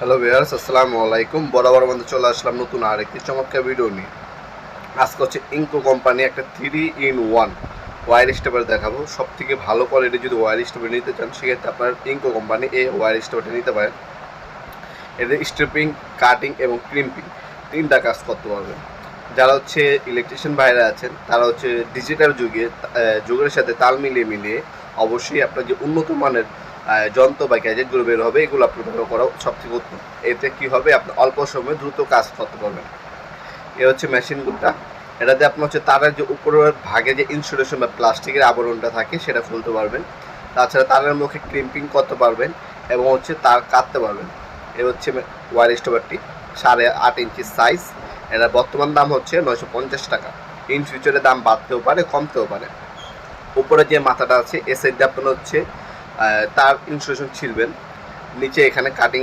Hello viewers আসসালামু আলাইকুম বরাবর মধ্যে চলে আসলাম নতুন আর একটি চমৎকার ভিডিও নিয়ে। আজকে হচ্ছে ইনকো কোম্পানি একটা three in one war stepper দেখাবো। সব থেকে ভালো কোয়ালিটি যদি ওয়ার স্টেপার নিতে চান, সেক্ষেত্রে আপনার ইঙ্কো কোম্পানি এই ওয়ার স্টেপারটা নিতে পারেন। এদের স্ট্রিপিং কাটিং এবং ক্রিম্পিং তিনটা কাজ করতে পারবেন যারা হচ্ছে ইলেকট্রিশিয়ান বাইরে আছেন, তারা হচ্ছে ডিজিটাল যুগে যুগের সাথে তাল মিলিয়ে মিলিয়ে অবশ্যই আপনার যে উন্নত মানের যন্ত্র বা গ্যাজেটগুলো বের হবে, এগুলো আপনি ব্যবহার করা সব থেকে উত্তম। এতে কি হবে? আপনি অল্প সময়ে দ্রুত কাজ করতে পারবেন। এ হচ্ছে মেশিনগুলোটা এটাতে আপনার হচ্ছে তারের যে উপরের ভাগে যে ইনসুলেশন বা প্লাস্টিকের আবরণটা থাকে, সেটা খুলতে পারবেন। তাছাড়া তারের মুখে ক্রিম্পিং করতে পারবেন এবং হচ্ছে তার কাটতে পারবেন। এ হচ্ছে ওয়ার স্টোভারটি সাড়ে আট ইঞ্চি সাইজ এটার বর্তমান দাম হচ্ছে নয়শো পঞ্চাশ টাকা। ইন ফিউচারে দাম বাড়তেও পারে, কমতেও পারে। উপরে যে মাথাটা আছে এ আপনার হচ্ছে তার ইনসুলেশন ছিলবেন নিচে এখানে কাটিং